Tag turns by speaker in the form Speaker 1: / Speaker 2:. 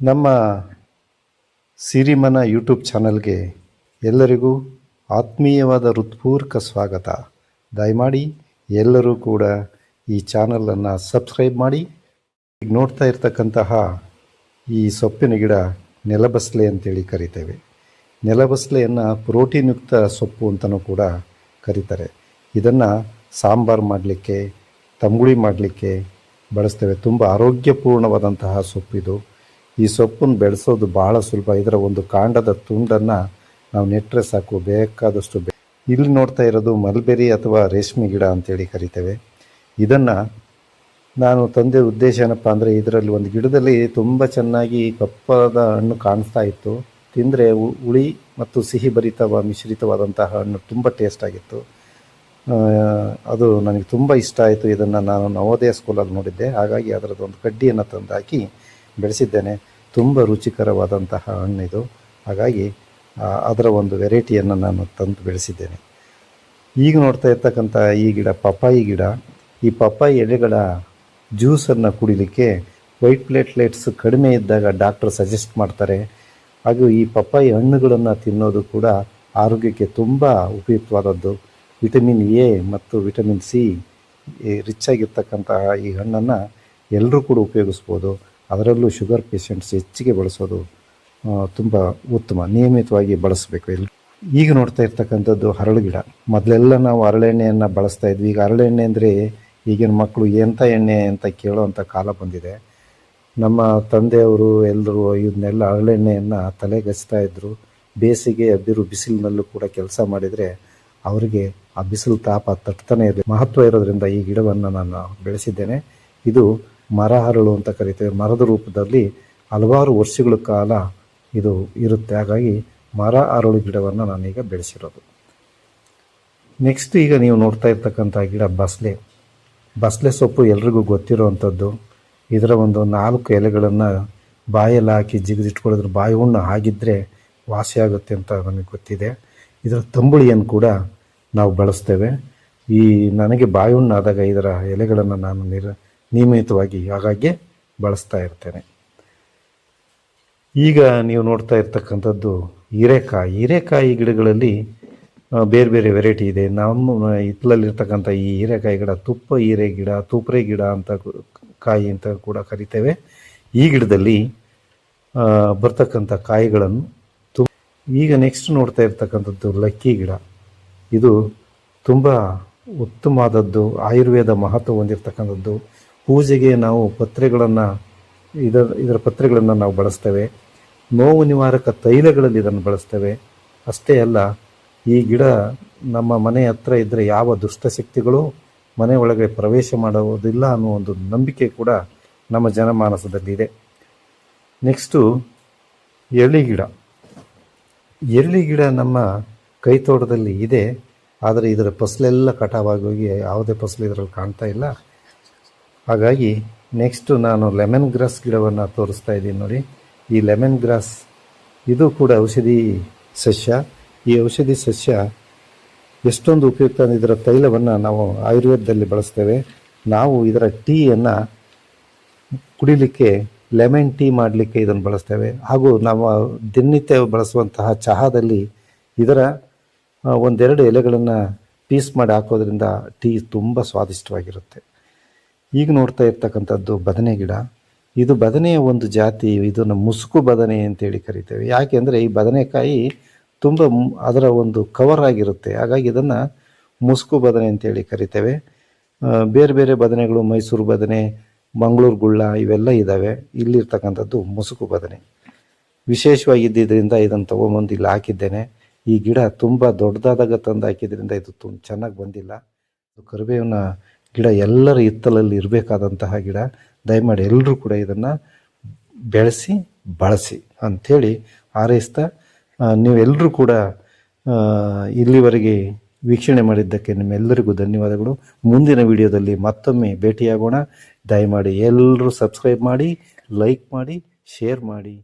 Speaker 1: ನಮ್ಮ ಸಿರಿಮನ ಯೂಟ್ಯೂಬ್ ಚಾನಲ್ಗೆ ಎಲ್ಲರಿಗೂ ಆತ್ಮೀಯವಾದ ಹೃತ್ಪೂರ್ವಕ ಸ್ವಾಗತ. ದಯಮಾಡಿ ಎಲ್ಲರೂ ಕೂಡ ಈ ಚಾನಲನ್ನು ಸಬ್ಸ್ಕ್ರೈಬ್ ಮಾಡಿ. ಈಗ ನೋಡ್ತಾ ಇರ್ತಕ್ಕಂತಹ ಈ ಸೊಪ್ಪಿನ ಗಿಡ ನೆಲಬಸ್ಲೆ ಅಂತೇಳಿ ಕರಿತೇವೆ. ನೆಲಬಸಲೆಯನ್ನು ಪ್ರೋಟೀನ್ಯುಕ್ತ ಸೊಪ್ಪು ಅಂತಲೂ ಕೂಡ ಕರೀತಾರೆ. ಇದನ್ನು ಸಾಂಬಾರು ಮಾಡಲಿಕ್ಕೆ, ತಂಬುಳಿ ಮಾಡಲಿಕ್ಕೆ ಬಳಸ್ತೇವೆ. ತುಂಬ ಆರೋಗ್ಯಪೂರ್ಣವಾದಂತಹ ಸೊಪ್ಪಿದು. ಈ ಸೊಪ್ಪನ್ನು ಬೆಳೆಸೋದು ಬಹಳ ಸುಲಭ. ಇದರ ಒಂದು ಕಾಂಡದ ತುಂಡನ್ನು ನಾವು ನೆಟ್ಟರೆ ಸಾಕು, ಬೇಕಾದಷ್ಟು ಇಲ್ಲಿ ನೋಡ್ತಾ ಇರೋದು ಮಲ್ಬೆರಿ ಅಥವಾ ರೇಷ್ಮೆ ಗಿಡ ಅಂತೇಳಿ ಕರಿತೇವೆ. ಇದನ್ನು ನಾನು ತಂದೆ ಉದ್ದೇಶ ಏನಪ್ಪ ಅಂದರೆ ಇದರಲ್ಲಿ ಒಂದು ಗಿಡದಲ್ಲಿ ತುಂಬ ಚೆನ್ನಾಗಿ ಕಪ್ಪಾದ ಹಣ್ಣು ಕಾಣಿಸ್ತಾ ಇತ್ತು. ತಿಂದರೆ ಹುಳಿ ಮತ್ತು ಸಿಹಿ ಭರಿತವ, ಮಿಶ್ರಿತವಾದಂತಹ ಹಣ್ಣು ತುಂಬ ಟೇಸ್ಟ್ ಆಗಿತ್ತು. ಅದು ನನಗೆ ತುಂಬ ಇಷ್ಟ ಆಯಿತು. ಇದನ್ನು ನಾನು ನವೋದಯ ಸ್ಕೂಲಲ್ಲಿ ನೋಡಿದ್ದೆ. ಹಾಗಾಗಿ ಅದರದ್ದು ಒಂದು ಕಡ್ಡಿಯನ್ನು ತಂದು ಹಾಕಿ ಬೆಳೆಸಿದ್ದೇನೆ. ತುಂಬ ರುಚಿಕರವಾದಂತಹ ಹಣ್ಣಿದು. ಹಾಗಾಗಿ ಅದರ ಒಂದು ವೆರೈಟಿಯನ್ನು ನಾನು ತಂದು ಬೆಳೆಸಿದ್ದೇನೆ. ಈಗ ನೋಡ್ತಾ ಇರ್ತಕ್ಕಂಥ ಈ ಗಿಡ, ಪಪ್ಪಾಯಿ ಗಿಡ, ಈ ಪಪ್ಪಾಯಿ ಎಲೆಗಳ ಜ್ಯೂಸನ್ನು ಕುಡಿಲಿಕ್ಕೆ ವೈಟ್ ಪ್ಲೇಟ್ಲೆಟ್ಸ್ ಕಡಿಮೆ ಇದ್ದಾಗ ಡಾಕ್ಟರ್ ಸಜೆಸ್ಟ್ ಮಾಡ್ತಾರೆ. ಹಾಗೂ ಈ ಪಪ್ಪಾಯಿ ಹಣ್ಣುಗಳನ್ನು ತಿನ್ನೋದು ಕೂಡ ಆರೋಗ್ಯಕ್ಕೆ ತುಂಬ ಉಪಯುಕ್ತವಾದದ್ದು. ವಿಟಮಿನ್ ಎ ಮತ್ತು ವಿಟಮಿನ್ ಸಿ ರಿಚ್ ಆಗಿರ್ತಕ್ಕಂತಹ ಈ ಹಣ್ಣನ್ನು ಎಲ್ಲರೂ ಕೂಡ ಉಪಯೋಗಿಸ್ಬೋದು. ಅದರಲ್ಲೂ ಶುಗರ್ ಪೇಷಂಟ್ಸ್ ಹೆಚ್ಚಿಗೆ ಬಳಸೋದು ತುಂಬ ಉತ್ತಮ, ನಿಯಮಿತವಾಗಿ ಬಳಸಬೇಕು. ಈಗ ನೋಡ್ತಾ ಇರ್ತಕ್ಕಂಥದ್ದು ಹರಳು ಗಿಡ. ಮೊದಲೆಲ್ಲ ನಾವು ಹರಳೆಣ್ಣೆಯನ್ನು ಬಳಸ್ತಾ ಇದ್ವಿ. ಈಗ ಹರಳೆಣ್ಣೆ ಅಂದರೆ ಈಗಿನ ಮಕ್ಕಳು ಎಂಥ ಎಣ್ಣೆ ಅಂತ ಕೇಳೋವಂಥ ಕಾಲ ಬಂದಿದೆ. ನಮ್ಮ ತಂದೆಯವರು ಎಲ್ಲರೂ ಇದನ್ನೆಲ್ಲ ಹರಳೆಣ್ಣೆಯನ್ನು ತಲೆಗಸ್ತಾ ಇದ್ದರು ಬೇಸಿಗೆ ಅಬ್ಬಿರು ಬಿಸಿಲಿನಲ್ಲೂ ಕೂಡ ಕೆಲಸ ಮಾಡಿದರೆ ಅವರಿಗೆ ಆ ಬಿಸಿಲು ತಾಪ ತಟ್ತಾನೆ ಇರಲಿ. ಮಹತ್ವ ಇರೋದ್ರಿಂದ ಈ ಗಿಡವನ್ನು ನಾನು ಬೆಳೆಸಿದ್ದೇನೆ. ಇದು ಮರ ಹರಳು ಅಂತ ಕರಿತೇವೆ ಮರದ ರೂಪದಲ್ಲಿ ಹಲವಾರು ವರ್ಷಗಳ ಕಾಲ ಇದು ಇರುತ್ತೆ. ಹಾಗಾಗಿ ಮರ ಅರಳು ಗಿಡವನ್ನು ನಾನೀಗ ಬೆಳೆಸಿರೋದು. ನೆಕ್ಸ್ಟ್ ಈಗ ನೀವು ನೋಡ್ತಾ ಇರ್ತಕ್ಕಂಥ ಗಿಡ ಬಸಳೆ ಬಸಳೆ ಸೊಪ್ಪು ಎಲ್ರಿಗೂ ಗೊತ್ತಿರೋವಂಥದ್ದು. ಇದರ ಒಂದು ನಾಲ್ಕು ಎಲೆಗಳನ್ನು ಬಾಯಲ್ಲಿ ಹಾಕಿ ಜಿಗಿದಿಟ್ಕೊಳ್ಳೋದ್ರ ಬಾಯಿ ಹುಣ್ಣು ಆಗಿದ್ದರೆ ವಾಸಿಯಾಗುತ್ತೆ ಅಂತ ನನಗೆ ಗೊತ್ತಿದೆ. ಇದರ ತಂಬುಳಿಯನ್ನು ಕೂಡ ನಾವು ಬಳಸ್ತೇವೆ. ಈ ನನಗೆ ಬಾಯಿ ಹುಣ್ಣು ಆದಾಗ ಇದರ ಎಲೆಗಳನ್ನು ನಾನು ನಿರ ನಿಯಮಿತವಾಗಿ ಆಗಾಗ್ಗೆ ಬಳಸ್ತಾ ಇರ್ತೇನೆ. ಈಗ ನೀವು ನೋಡ್ತಾ ಇರ್ತಕ್ಕಂಥದ್ದು ಹೀರೆಕಾಯಿ. ಹೀರೆಕಾಯಿ ಗಿಡಗಳಲ್ಲಿ ಬೇರೆ ಬೇರೆ ವೆರೈಟಿ ಇದೆ. ನಮ್ಮ ಹಿತ್ತಲಲ್ಲಿರ್ತಕ್ಕಂಥ ಈ ಹೀರೆಕಾಯಿ ಗಿಡ, ತುಪ್ಪ ಹೀರೆ ಗಿಡ, ತುಪ್ರೆ ಗಿಡ ಅಂತ ಕಾಯಿ ಅಂತ ಕೂಡ ಕರಿತೇವೆ. ಈ ಗಿಡದಲ್ಲಿ ಬರ್ತಕ್ಕಂಥ ಕಾಯಿಗಳನ್ನು ತು, ಈಗ ನೆಕ್ಸ್ಟ್ ನೋಡ್ತಾ ಇರ್ತಕ್ಕಂಥದ್ದು ಲಕ್ಕಿ ಗಿಡ. ಇದು ತುಂಬ ಉತ್ತಮವಾದದ್ದು, ಆಯುರ್ವೇದ ಮಹತ್ವ ಹೊಂದಿರತಕ್ಕಂಥದ್ದು. ಪೂಜೆಗೆ ನಾವು ಪತ್ರೆಗಳನ್ನು, ಇದರ ಇದರ ಪತ್ರೆಗಳನ್ನು ನಾವು ಬಳಸ್ತೇವೆ. ನೋವು ನಿವಾರಕ ತೈಲಗಳಲ್ಲಿ ಇದನ್ನು ಬಳಸ್ತೇವೆ. ಅಷ್ಟೇ ಅಲ್ಲ, ಈ ಗಿಡ ನಮ್ಮ ಮನೆ ಹತ್ರ ಇದ್ದರೆ ಯಾವ ದುಷ್ಟಶಕ್ತಿಗಳು ಮನೆ ಒಳಗೆ ಪ್ರವೇಶ ಮಾಡುವುದಿಲ್ಲ ಅನ್ನೋ ಒಂದು ನಂಬಿಕೆ ಕೂಡ ನಮ್ಮ ಜನಮಾನಸದಲ್ಲಿದೆ. ನೆಕ್ಸ್ಟು ಎಳ್ಳಿ ಗಿಡ. ಎಳ್ಳಿ ಗಿಡ ನಮ್ಮ ಕೈತೋಟದಲ್ಲಿ ಇದೆ, ಆದರೆ ಇದರ ಫಸಲೆಲ್ಲ ಕಟಾವಾಗಿ ಹೋಗಿ ಯಾವುದೇ ಫಸಲು ಇದರಲ್ಲಿ ಕಾಣ್ತಾ ಇಲ್ಲ. ಹಾಗಾಗಿ ನೆಕ್ಸ್ಟು ನಾನು ಲೆಮನ್ ಗ್ರಾಸ್ ಗಿಡವನ್ನು ತೋರಿಸ್ತಾ ಇದ್ದೀನಿ ನೋಡಿ. ಈ ಲೆಮನ್ ಗ್ರಾಸ್ ಇದು ಕೂಡ ಔಷಧಿ ಸಸ್ಯ. ಈ ಔಷಧಿ ಸಸ್ಯ ಎಷ್ಟೊಂದು ಉಪಯುಕ್ತ ಇದರ ತೈಲವನ್ನು ನಾವು ಆಯುರ್ವೇದದಲ್ಲಿ ಬಳಸ್ತೇವೆ. ನಾವು ಇದರ ಟೀಯನ್ನು ಕುಡಿಲಿಕ್ಕೆ ಲೆಮನ್ ಟೀ ಮಾಡಲಿಕ್ಕೆ ಇದನ್ನು ಬಳಸ್ತೇವೆ. ಹಾಗೂ ನಾವು ದಿನನಿತ್ಯ ಬಳಸುವಂತಹ ಚಹಾದಲ್ಲಿ ಇದರ ಒಂದೆರಡು ಎಲೆಗಳನ್ನು ಪೀಸ್ ಮಾಡಿ ಹಾಕೋದ್ರಿಂದ ಟೀ ತುಂಬ ಸ್ವಾದಿಷ್ಟವಾಗಿರುತ್ತೆ. ಈಗ ನೋಡ್ತಾ ಇರ್ತಕ್ಕಂಥದ್ದು ಬದನೆ ಗಿಡ. ಇದು ಬದನೆಯ ಒಂದು ಜಾತಿ ಇದನ್ನು ಮುಸುಕು ಬದನೆ ಅಂತೇಳಿ ಕರಿತೇವೆ. ಯಾಕೆಂದರೆ ಈ ಬದನೆಕಾಯಿ ತುಂಬ ಅದರ ಒಂದು ಕವರ್ ಆಗಿರುತ್ತೆ. ಹಾಗಾಗಿ ಇದನ್ನು ಮುಸುಕು ಬದನೆ ಅಂತೇಳಿ ಕರಿತೇವೆ. ಬೇರೆ ಬೇರೆ ಬದನೆಗಳು ಮೈಸೂರು ಬದನೆ, ಮಂಗಳೂರು ಗುಳ್ಳ ಇವೆಲ್ಲ ಇದ್ದಾವೆ ಇಲ್ಲಿರ್ತಕ್ಕಂಥದ್ದು ಮುಸುಕು ಬದನೆ. ವಿಶೇಷವಾಗಿ ಇದ್ದಿದ್ದರಿಂದ ಇದನ್ನು ತೊಗೊಂಬಂದು ಇಲ್ಲಿ ಹಾಕಿದ್ದೇನೆ. ಈ ಗಿಡ ತುಂಬ ದೊಡ್ಡದಾದಾಗ ತಂದು ಹಾಕಿದ್ರಿಂದ ಇದು ತುಂಬ ಚೆನ್ನಾಗಿ ಬಂದಿಲ್ಲ. ಕರಿಬೇವಿನ ಗಿಡ ಎಲ್ಲರ ಹಿತ್ತಲಲ್ಲಿ ಇರಬೇಕಾದಂತಹ ಗಿಡ, ದಯಮಾಡಿ ಎಲ್ಲರೂ ಕೂಡ ಇದನ್ನು ಬೆಳೆಸಿ, ಬಳಸಿ ಅಂಥೇಳಿ ಹಾರೈಸ್ತಾ ನೀವೆಲ್ಲರೂ ಕೂಡ ಇಲ್ಲಿವರೆಗೆ ವೀಕ್ಷಣೆ ಮಾಡಿದ್ದಕ್ಕೆ ನಿಮ್ಮೆಲ್ಲರಿಗೂ ಧನ್ಯವಾದಗಳು. ಮುಂದಿನ ವಿಡಿಯೋದಲ್ಲಿ ಮತ್ತೊಮ್ಮೆ ಭೇಟಿಯಾಗೋಣ. ದಯಮಾಡಿ ಎಲ್ಲರೂ ಸಬ್ಸ್ಕ್ರೈಬ್ ಮಾಡಿ, ಲೈಕ್ ಮಾಡಿ, ಶೇರ್ ಮಾಡಿ.